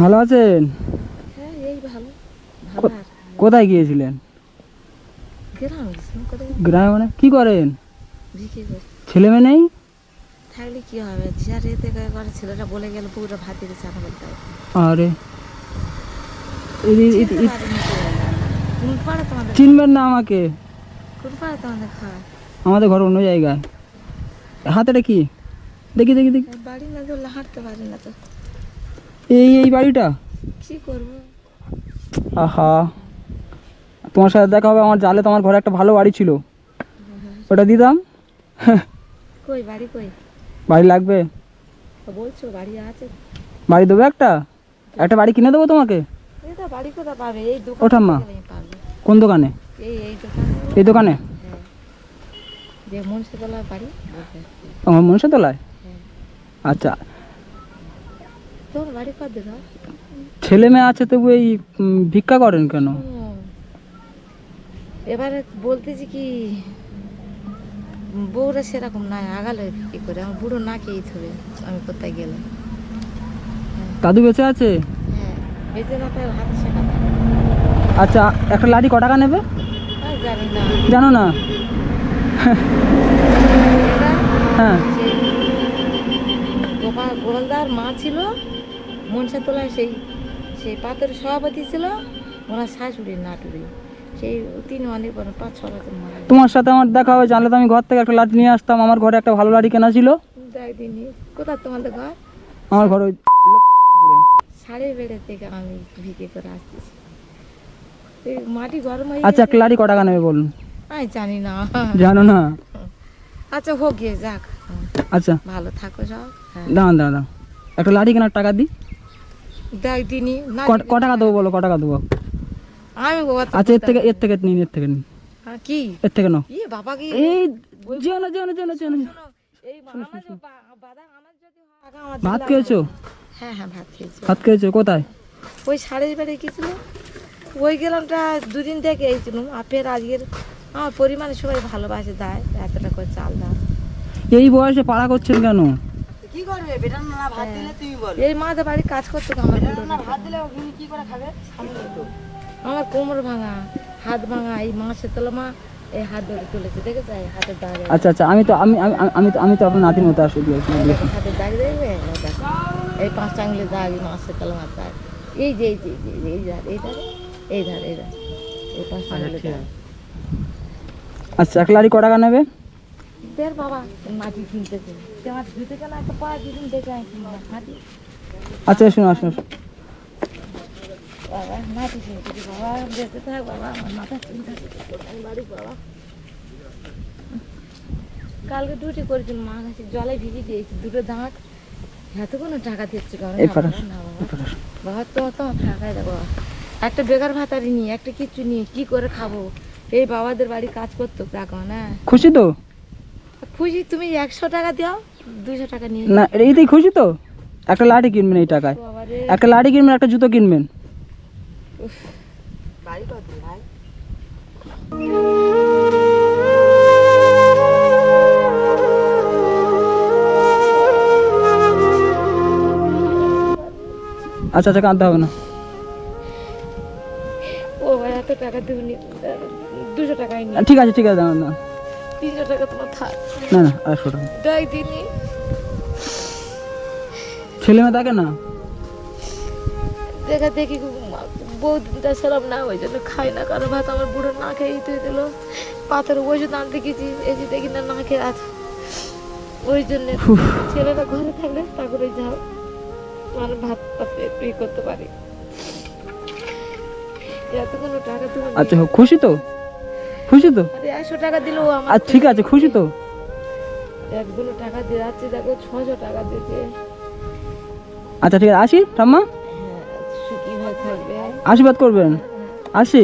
ভালো আছেন? হ্যাঁ কোথায় গিয়েছিলেন? গ্রাম মানে কি করেন? ছেলে মেয়ে নেই? থাকলে কি হবে? যার এতে করে ছেলেটা বলে গেল পুকুরে ভাত দিতে চাটা বলতে আরে। চিনবেন না আমাকে। আমাদের ঘর অন্য জায়গায়। হাতেটা কি? দেখি দেখি দেখি। বাড়ি না ধরলে হাঁটতে পারি না তো। এই এই বাড়িটা? কি করব? আহা। তোমার সাথে দেখা হবে আমার জালে তোমার ঘরে একটা ভালো বাড়ি ছিল। ওটা দিতাম? কই বাড়ি কই? বাড়ি লাগবে? তো বলছো বাড়ি আছে। বাড়ি দেবো একটা? একটা বাড়ি কিনে দেবো তোমাকে? এই তো বাড়ি কোথায় পাবে? এই ও দোকান ঠাম্মা। কোন দোকানে? এই এই দোকান। এই দোকানে হ্যাঁ যে মুন্সিতলা বাড়ি ওকে। আমার মনসা তোলায় হ্যাঁ আচ্ছা তোর বাড়ি কত ছেলে মেয়ে আছে তবু এই ভিক্ষা করেন কেন? এবারে বলতেছি কি বউরা সেরকম নাই আগালে কি করে? আমার বুড়ো না খেয়ে হবে আমি কোথায় গেলে? দাদু বেঁচে আছে? হ্যাঁ বেঁচে না তাই হাতে শেখা আচ্ছা একটা লাঠি ক টাকা নেবে? জানি না। জানো না? হ্যাঁ। গোপাল গোপালদার মা ছিল মনসা তোলায় সেই সেই পাতের সভাপতি ছিল ওনার শাশুড়ি নাটুরি সেই তিনি অনেক পাঁচ ছ বছর মারা তোমার সাথে আমার দেখা হবে জানলে তো আমি ঘর থেকে একটা লাঠি নিয়ে আসতাম আমার ঘরে একটা ভালো লাঠি কেনা ছিল। দিনি কোথায় তোমাদের ঘর? আমার ঘরে ওই সাড়ে বেড়ে থেকে আমি ভিকে করে আসতেছি। মাটি গরম হয়ে আচ্ছা একটা লাঠি ক টাকা নেবে বলুন? আমি জানি না। জানো না? আচ্ছা হোক গিয়ে যাক। আচ্ছা। ভালো থাকো সব। হ্যাঁ। দাঁড়ান দাঁড়ান দাঁড়ান। একটা লাঠি কেনার টাকা দিই। দেখ দিনি না ক- টাকা দেবো বলো ক টাকা দেবো? আমি আচ্ছা এর থেকে এর থেকে নিন এর থেকে নিন হ্যাঁ, কি? এর থেকে নাও। ই বাবা কি? এই যেও না যেও না যেও না যেও না। ভাত খেয়েছো? হ্যাঁ হ্যাঁ ভাত খেয়েছি। ভাত খেয়েছো? কোথায়? ওই সাড়ে বেড়ে গেছিল। ওই গেলামটা দুদিন থেকে এইছিলাম আর ফের আজকের আমার পরিমাণে সবাই ভালোবাসে দেয় এতটা করে চাল দাও। এই বয়সে পাড়া করছেন কেন? কি করবে? বেটার না ভাত দিলে তুমি বল। এই মাদের বাড়ি কাজ করতো তো আমার বুড়ো না। ভাত দিলে তুমি কি করে খাবে? আমার কোমর ভাঙা হাত ভাঙা এই মাসে তোলা মা এই হাত ধরে তুলেছে দেখেছে? এই হাতের দাগ আচ্ছা আচ্ছা আমি তো আমি তো আমি তো আপনার নাতির মতো আসলে দিয়েছি হাতের দাগ দেখবে? এই দাগ এই মাসে তোলা মার দাগ। এই যে এই যে এই এই এই ধার এই ধার এই ধার এই ধার এই পাঁচ আঙুলের দাগ। আচ্ছা এক ক টাকা নেবে? দেখ বাবা মাটি কিনতেছে। তোমার ধুতে কেন একটা পা দিদিন দেখে মাটি। আচ্ছা শুনো আসুন। বাবা মাটি কিনতেছি বাবা বেঁচে থাক বাবা আমার মাথা চিন্তা বাড়ি বাবা কালকে ডিউটি করেছিল মা কাছে জলে ভিজে দিয়েছি দুটো দাঁত। এত কোনো টাকা দিচ্ছে কারণ বাবা তো তো টাকাই দেবো একটা বেকার ভাতারি নিয়ে একটা কিচ্ছু নিয়ে কি করে খাব? এই বাবাদের বাড়ি কাজ করতো দেখো না? খুশি তো? খুশি তুমি একশো টাকা দাও দুশো টাকা নিয়ে না এইতেই খুশি তো? একটা লাঠি কিনবেন এই টাকায়। একটা লাঠি কিনবেন একটা জুতো কিনবেন। বাড়ি কত ভাই আচ্ছা আচ্ছা কাঁদতে হবে না। ও ভাই এত টাকা দেবনি দুশো টাকাই ঠিক আছে ঠিক আছে দাঁড়ান দাঁড়ান। তিনশো টাকা তোমার থাক। না না আড়াইশো টাকা দেয় দিনি ছেলে মেয়ে থাকে না? দেখা দেখি সেরম না ওই জন্য খাই না। কারও ভাত আমার বুড়ো না খেয়ে তুই দিল। পাথর ওষুধ আনতে গেছি যে দেখি না না খেয়ে আছে। ওই জন্য ছেলেটা ঘরে থাকলে তারপরে যাও। মানে ভাত পাতে একটু করতে পারি। এতগুলো টাকা তুমি আচ্ছা খুশি তো? খুশি তো? একশো টাকা দিলেও আমার আচ্ছা ঠিক আছে খুশি তো? একগুলো টাকা দিয়ে যাচ্ছে দেখো ছশো টাকা দিতে। আচ্ছা ঠিক আছে আসি ঠাম্মা? হ্যাঁ আশীর্বাদ করবেন। আসি।